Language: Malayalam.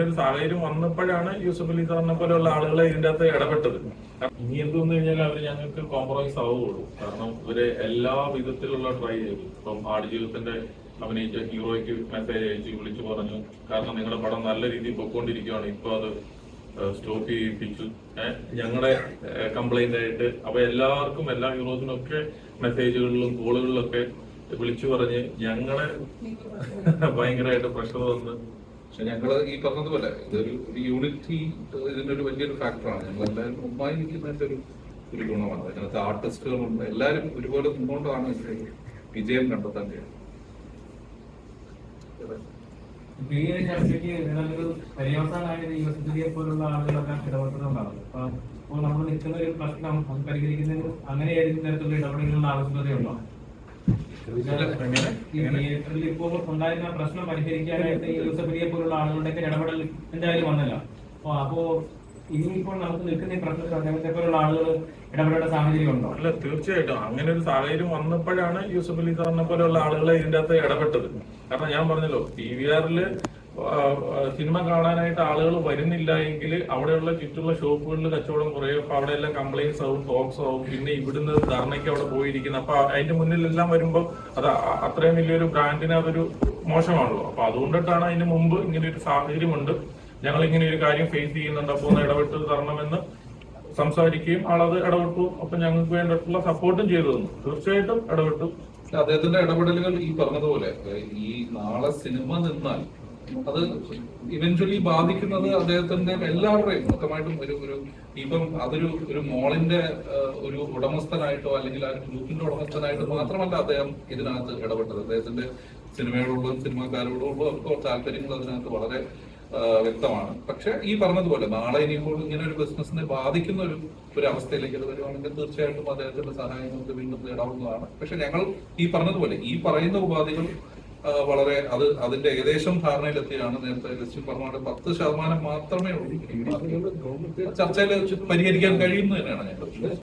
അങ്ങനെ ഒരു സാഹചര്യം വന്നപ്പോഴാണ് യൂസഫ് അലി സാറിനെ പോലെയുള്ള ആളുകളെ ഇതിന്റെ അകത്ത് ഇടപെട്ടത്. ഇനി എന്ത് വന്നു കഴിഞ്ഞാൽ അവർ ഞങ്ങൾക്ക് കോംപ്രമൈസ് ആവുകയുള്ളൂ. കാരണം ഇവർ എല്ലാ വിധത്തിലുള്ള ട്രൈ ചെയ്തു. ഇപ്പം ആടുജീവിതത്തിന്റെ അഭിനയിച്ച ഹീറോയ്ക്ക് മെസ്സേജ് അയച്ച് വിളിച്ചു പറഞ്ഞു കാരണം നിങ്ങളുടെ പടം നല്ല രീതിയിൽ പൊക്കോണ്ടിരിക്കുകയാണ് ഇപ്പൊ അത് സ്റ്റോപ്പ് ചെയ്യിപ്പിച്ചു. ഞങ്ങളുടെ കംപ്ലൈന്റ് ആയിട്ട് അപ്പൊ എല്ലാവർക്കും എല്ലാ ഹീറോസിനും ഒക്കെ മെസ്സേജുകളിലും കോളുകളിലൊക്കെ വിളിച്ചു പറഞ്ഞ് ഞങ്ങളെ ഭയങ്കരമായിട്ട് പ്രഷർ വന്ന് പക്ഷെ ഞങ്ങൾ ഈ പറഞ്ഞതുപോലെ ഇതൊരു ഒരു യൂണിറ്റി ഇതിന്റെ ഒരു വലിയൊരു ഫാക്ടറാണ് ഞങ്ങൾ എല്ലാവരും ഒന്നായി നിൽക്കുന്നതിന്റെ ഒരു ഒരു ഗുണമാണ്. അതിനകത്ത് ആർട്ടിസ്റ്റുകളുണ്ട് എല്ലാവരും ഒരുപോലെ നിന്നുകൊണ്ടാണ് ഇതിന്റെ വിജയം കണ്ടെത്താൻ കഴിയുന്നത് ആളുകളൊക്കെ ഒരു പ്രശ്നം അത് പരിഹരിക്കുന്നതിന് അങ്ങനെ തരത്തിലുള്ള ഇടപെടലുകളുടെ ആവശ്യകതയുണ്ടോ? ഈ തിയേറ്ററിൽ ഇപ്പോൾ ഉണ്ടായിരുന്ന പ്രശ്നം പരിഹരിക്കാനായിട്ട് ഈ യൂസഫലിയെ പോലുള്ള ആളുകളുടെ ഇടപെടൽ എന്തായാലും വന്നല്ലോ. അപ്പൊ അപ്പോ ഇനിയിപ്പോൾ നമുക്ക് നിൽക്കുന്ന ഈ പ്രശ്നത്തിൽ അദ്ദേഹത്തെ പോലുള്ള ആളുകൾ ഇടപെടേണ്ട സാഹചര്യം ഉണ്ടോ? അല്ല തീർച്ചയായിട്ടും. അങ്ങനെ ഒരു സാഹചര്യം വന്നപ്പോഴാണ് യൂസഫ് അലി സാറിനെ പോലെയുള്ള ആളുകളെ ഇതിന്റെ അകത്ത് ഇടപെട്ടത്. കാരണം ഞാൻ പറഞ്ഞല്ലോ പി വി ആറിൽ സിനിമ കാണാനായിട്ട് ആളുകൾ വരുന്നില്ല എങ്കിൽ അവിടെയുള്ള ചുറ്റുള്ള ഷോപ്പുകളിൽ കച്ചവടം കുറയും അപ്പൊ അവിടെ എല്ലാം കംപ്ലൈൻസ് ആവും ടോക്സ് ആവും. പിന്നെ ഇവിടുന്ന് ധർണയ്ക്ക് അവിടെ പോയിരിക്കുന്നു. അപ്പൊ അതിന്റെ മുന്നിലെല്ലാം വരുമ്പോൾ അത് അത്രയും വലിയൊരു ബ്രാൻഡിന് അതൊരു മോശമാണല്ലോ. അപ്പൊ അതുകൊണ്ടിട്ടാണ് അതിന് മുമ്പ് ഇങ്ങനെ ഒരു സാഹചര്യമുണ്ട്. ഞങ്ങൾ ഇങ്ങനെ ഒരു കാര്യം ഫേസ് ചെയ്യുന്നുണ്ട്. അപ്പോൾ ഒന്ന് ഇടപെട്ട് തരണമെന്ന് സംസാരിക്കുകയും ആളത് ഇടപെട്ടു. അപ്പൊ ഞങ്ങൾക്ക് വേണ്ടിയിട്ടുള്ള സപ്പോർട്ടും ചെയ്തു തന്നു. തീർച്ചയായിട്ടും ഇടപെട്ടു. അദ്ദേഹത്തിന്റെ ഇടപെടലുകൾ ഈ പറഞ്ഞതുപോലെ ഈ നാളെ സിനിമ നിന്നാൽ അത് ഇവഞ്ച്വലി ബാധിക്കുന്നത് അദ്ദേഹത്തിന്റെ എല്ലാവരുടെയും മൊത്തമായിട്ടും ഒരു ഒരു ഇപ്പം അതൊരു ഒരു മോളിന്റെ ഒരു ഉടമസ്ഥനായിട്ടോ അല്ലെങ്കിൽ ആ ഒരു ഗ്രൂപ്പിന്റെ ഉടമസ്ഥനായിട്ടോ മാത്രമല്ല അദ്ദേഹം ഇതിനകത്ത് ഇടപെട്ടത്. അദ്ദേഹത്തിന്റെ സിനിമയോടുള്ള സിനിമാക്കാരോടുള്ള അവർക്ക് താല്പര്യങ്ങൾ അതിനകത്ത് വളരെ വ്യക്തമാണ്. പക്ഷെ ഈ പറഞ്ഞതുപോലെ നാളെ ഇനിയിപ്പോൾ ഇങ്ങനെ ഒരു ബിസിനസിനെ ബാധിക്കുന്ന ഒരു ഒരു അവസ്ഥയിലേക്ക് അത് വരുവാണെങ്കിൽ തീർച്ചയായിട്ടും അദ്ദേഹത്തിന്റെ സഹായം നമുക്ക് വീണ്ടും നേടാവുന്നതാണ്. പക്ഷെ ഞങ്ങൾ ഈ പറഞ്ഞതുപോലെ ഈ പറയുന്ന ഉപാധികൾ വളരെ അത് അതിന്റെ ഏകദേശം ധാരണയിലെത്തിയാണ് നേരത്തെ ലക്ഷ്യം പറഞ്ഞ പത്ത് ശതമാനം മാത്രമേ ഉള്ളൂ. ചർച്ചയിൽ പരിഹരിക്കാൻ കഴിയുന്നു തന്നെയാണ് ഞങ്ങൾ.